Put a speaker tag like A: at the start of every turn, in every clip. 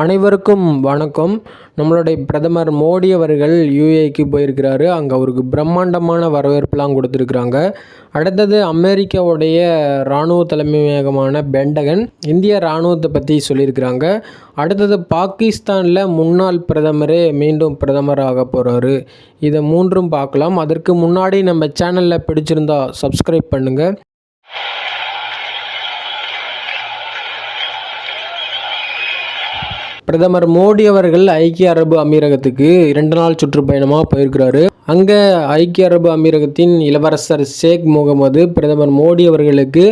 A: அனைவருக்கும் வணக்கம். நம்மளுடைய பிரதமர் மோடி அவர்கள் யூஏக்கு போயிருக்கிறாரு. அங்கே அவருக்கு பிரம்மாண்டமான வரவேற்புலாம் கொடுத்துருக்குறாங்க. அடுத்தது அமெரிக்காவுடைய இராணுவ தலைமையகமான பெண்டகன் இந்திய இராணுவத்தை பற்றி சொல்லியிருக்கிறாங்க. அடுத்தது பாகிஸ்தானில் முன்னாள் பிரதமரே மீண்டும் பிரதமராக போகிறாரு இதை மூன்றும் பார்க்கலாம். அதற்கு முன்னாடி நம்ம சேனலில் பிடிச்சிருந்தா சப்ஸ்கிரைப் பண்ணுங்கள் பிரதமர் மோடி அவர்கள் ஐக்கிய அரபு அமீரகத்துக்கு இரண்டு நாள் சுற்றுப்பயணமாக போயிருக்கிறாரு. அங்கே ஐக்கிய அரபு அமீரகத்தின் இளவரசர் ஷேக் முகமது பிரதமர் மோடி அவர்களுக்கு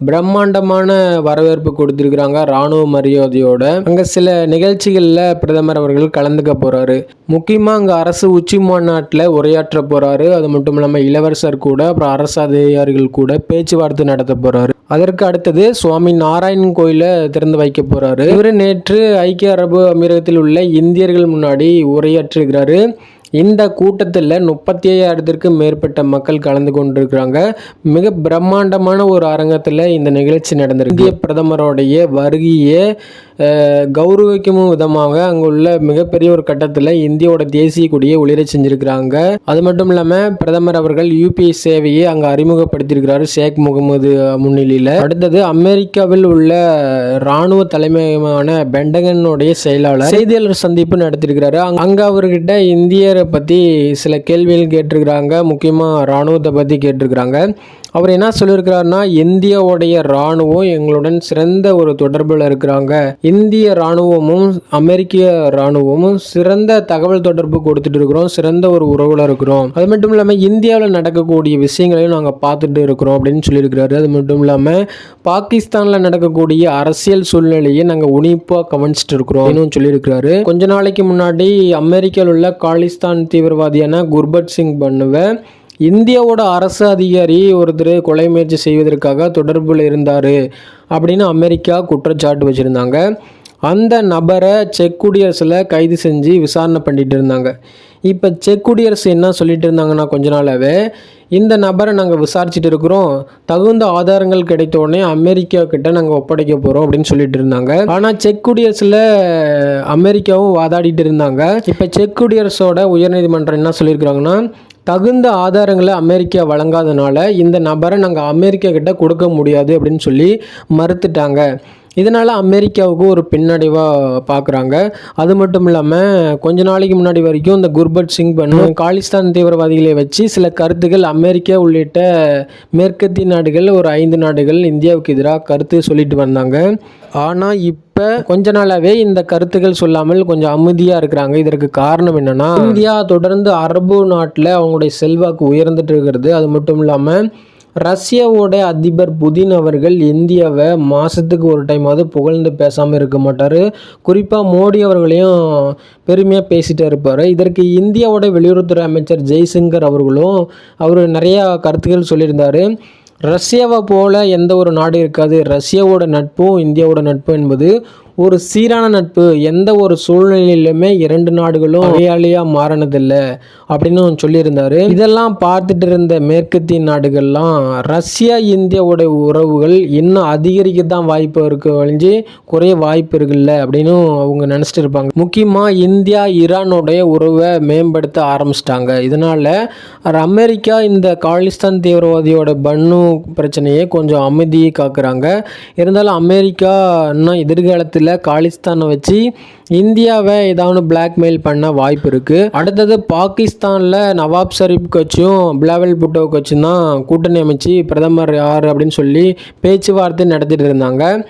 A: பிரம்மாண்டமான வரவேற்பு கொடுத்துருக்குறாங்க இராணுவ மரியாதையோட. அங்கே சில நிகழ்ச்சிகளில் பிரதமர் அவர்கள் கலந்துக்க போகிறாரு முக்கியமாக அங்கே அரசு உச்சி மாநாட்டில் உரையாற்ற போகிறாரு அது மட்டும் இல்லாமல் இளவரசர் கூட அப்புறம் அரசு அதிகாரிகள் கூட பேச்சுவார்த்தை நடத்த போகிறாரு அதற்கு அடுத்தது சுவாமி நாராயண் கோயிலை திறந்து வைக்க போகிறாரு இவர் நேற்று ஐக்கிய அரபு அமீரகத்தில் உள்ள இந்தியர்கள் முன்னாடி உரையாற்றுகிறாரு இந்த கூட்டத்தில் முப்பத்தி ஐயாயிரத்திற்கும் மேற்பட்ட மக்கள் கலந்து கொண்டிருக்கிறாங்க. மிக பிரம்மாண்டமான ஒரு அரங்கத்தில் இந்த நிகழ்ச்சி நடந்திருக்கு. இந்திய பிரதமருடைய வருகையை கௌரவிக்கும் விதமாக அங்கே உள்ள மிகப்பெரிய ஒரு கட்டத்தில் இந்தியோட தேசிய கொடியை ஒளிர செஞ்சிருக்கிறாங்க. அது மட்டும் இல்லாமல் பிரதமர் அவர்கள் யூபிஐ சேவையை அங்கே அறிமுகப்படுத்தியிருக்கிறாரு ஷேக் முகமது முன்னிலையில். அடுத்தது அமெரிக்காவில் உள்ள இராணுவ தலைமையகமான பெண்டகனுடைய செயலாளர் செய்தியாளர் சந்திப்பு நடத்தியிருக்கிறாரு. அங்கே அவர்கிட்ட இந்தியர் பற்றி சில கேள்விகள் கேட்டிருக்கிறாங்க. முக்கியமாக இராணுவத்தை பற்றி கேட்டிருக்கிறாங்க. அவர் என்ன சொல்லியிருக்கிறாருன்னா இந்தியாவுடைய இராணுவம் எங்களுடன் சிறந்த ஒரு தொடர்பில் இருக்கிறாங்க. இந்திய இராணுவமும் அமெரிக்க இராணுவமும் சிறந்த தகவல் தொடர்பு கொடுத்துட்டு இருக்கிறோம். சிறந்த ஒரு உறவில் இருக்கிறோம். அது மட்டும் இல்லாமல் இந்தியாவில் நடக்கக்கூடிய விஷயங்களையும் நாங்கள் பார்த்துட்டு இருக்கிறோம் அப்படின்னு சொல்லியிருக்கிறாரு. அது மட்டும் இல்லாமல் பாகிஸ்தானில் நடக்கக்கூடிய அரசியல் சூழ்நிலையை நாங்கள் உன்னிப்பாக கவனிச்சிட்டு இருக்கிறோம். அப்படின்னு சொல்லியிருக்கிறாரு. கொஞ்ச நாளைக்கு முன்னாடி அமெரிக்காவில் உள்ள காலிஸ்தான் தீவிரவாதியான குர்பத் சிங் பண்ணுவை. இந்தியாவோட அரசு அதிகாரி ஒருத்தர் கொலை முயற்சி செய்வதற்காக தொடர்பில் இருந்தார் அப்படின்னு அமெரிக்கா குற்றச்சாட்டு வச்சுருந்தாங்க. அந்த நபரை செக் குடியரசில் கைது செஞ்சு விசாரணை பண்ணிகிட்டு இருந்தாங்க. இப்போ செக் குடியரசு என்ன சொல்லிட்டு இருந்தாங்கன்னா கொஞ்ச நாளாகவே இந்த நபரை நாங்கள் விசாரிச்சுட்டு இருக்கிறோம். தகுந்த ஆதாரங்கள் கிடைத்த உடனே அமெரிக்கா கிட்ட நாங்கள் ஒப்படைக்க போகிறோம் அப்படின்னு சொல்லிட்டு இருந்தாங்க. ஆனால் செக் குடியரசில் அமெரிக்காவும் வாதாடிட்டு இருந்தாங்க. இப்போ செக் குடியரசோட உயர்நீதிமன்றம் என்ன சொல்லியிருக்கிறாங்கன்னா தகுந்த ஆதாரங்களை அமெரிக்கா வழங்காதனால இந்த நபரை நாங்கள் அமெரிக்கா கிட்ட கொடுக்க முடியாது அப்படின்னு சொல்லி மறுத்துட்டாங்க. இதனால் அமெரிக்காவுக்கு ஒரு பின்னடைவாக பார்க்குறாங்க அது மட்டும் இல்லாமல் கொஞ்ச நாளைக்கு முன்னாடி வரைக்கும் இந்த குர்பத் சிங் பண்ணு காலிஸ்தான் தீவிரவாதிகளை வச்சு சில கருத்துக்கள் அமெரிக்கா உள்ளிட்ட மேற்கத்திய நாடுகள் ஒரு ஐந்து நாடுகள் இந்தியாவுக்கு எதிராக கருத்து சொல்லிட்டு வந்தாங்க. ஆனால் இப்போ கொஞ்ச நாளாகவே இந்த கருத்துக்கள் சொல்லாமல் கொஞ்சம் அமைதியாக இருக்கிறாங்க. இதற்கு காரணம் என்னென்னா இந்தியா தொடர்ந்து அரபு நாட்டில் அவங்களுடைய செல்வாக்கு உயர்ந்துட்டு இருக்கிறது. அது மட்டும் இல்லாமல் ரஷ்யாவோட அதிபர் புதின் அவர்கள் இந்தியாவை மாதத்துக்கு ஒரு டைமாவது புகழ்ந்து பேசாமல் இருக்க மாட்டார். குறிப்பாக மோடி அவர்களையும் பெருமையாக பேசிட்டு இருப்பார். இதற்கு இந்தியாவோட வெளியுறவுத்துறை அமைச்சர் ஜெய்சங்கர் அவர்களும் அவர் நிறையா கருத்துக்கள் சொல்லியிருந்தார். ரஷ்யாவை போல எந்த ஒரு நாடு இருக்காது. ரஷ்யாவோட நட்பும் இந்தியாவோட நட்பும் என்பது ஒரு சீரான நட்பு எந்த ஒரு சூழ்நிலையிலுமே இரண்டு நாடுகளும் அடையாளியாக மாறினதில்லை அப்படின்னு சொல்லியிருந்தாரு. இதெல்லாம் பார்த்துட்டு இருந்த மேற்கத்திய நாடுகள்லாம் ரஷ்யா இந்தியாவுடைய உறவுகள் இன்னும் அதிகரிக்க தான் வாய்ப்பு இருக்கு ஒழிஞ்சு குறைய வாய்ப்பு இருக்குல்ல அப்படின்னு அவங்க நினச்சிட்டு இருப்பாங்க முக்கியமாக இந்தியா ஈரானுடைய உறவை மேம்படுத்த ஆரம்பிச்சிட்டாங்க. இதனால் அமெரிக்கா இந்த காலிஸ்தான் தீவிரவாதியோட பன்னு பிரச்சனையை கொஞ்சம் அமைதியை காக்குறாங்க. இருந்தாலும் அமெரிக்கா இன்னும் எதிர்காலத்தில் காலிஸ்தானை வச்சு இந்தியாவை ஏதாவது பிளாக்மெயில் பண்ண வாய்ப்பு இருக்குது அடுத்தது பாகிஸ்தானில் நவாப் ஷரீப் கட்சியும் பிலாவல் புட்டோ கட்சியும் தான் கூட்டணி அமைச்சு பிரதமர் யார் அப்படின்னு சொல்லி பேச்சுவார்த்தை நடத்திட்டு இருந்தாங்க.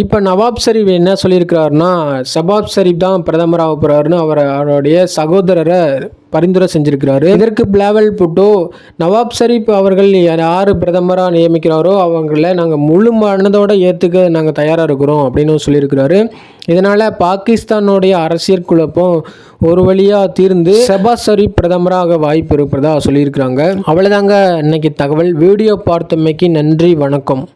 A: இப்போ நவாப் ஷரீப் என்ன சொல்லியிருக்கிறாருன்னா சபாப் ஷரீப் தான் பிரதமராக போகிறாருன்னு அவர் அவருடைய சகோதரரை பரிந்துரை செஞ்சிருக்கிறாரு. இதற்கு பிளாவல் புட்டோ நவாப் ஷரீப் அவர்கள் யார் பிரதமராக நியமிக்கிறாரோ அவங்கள நாங்கள் முழு மனதோடு ஏற்றுக்க நாங்கள் தயாராக இருக்கிறோம் அப்படின்னு சொல்லியிருக்கிறாரு. இதனால் பாகிஸ்தானுடைய அரசியல் குழப்பம் ஒரு வழியாக தீர்ந்து ஷபாஸ் ஷரீப் பிரதமராக வாய்ப்பு இருப்பதாக சொல்லியிருக்கிறாங்க. அவ்வளோதாங்க இன்னைக்கு தகவல். வீடியோ பார்த்தமைக்கு நன்றி. வணக்கம்.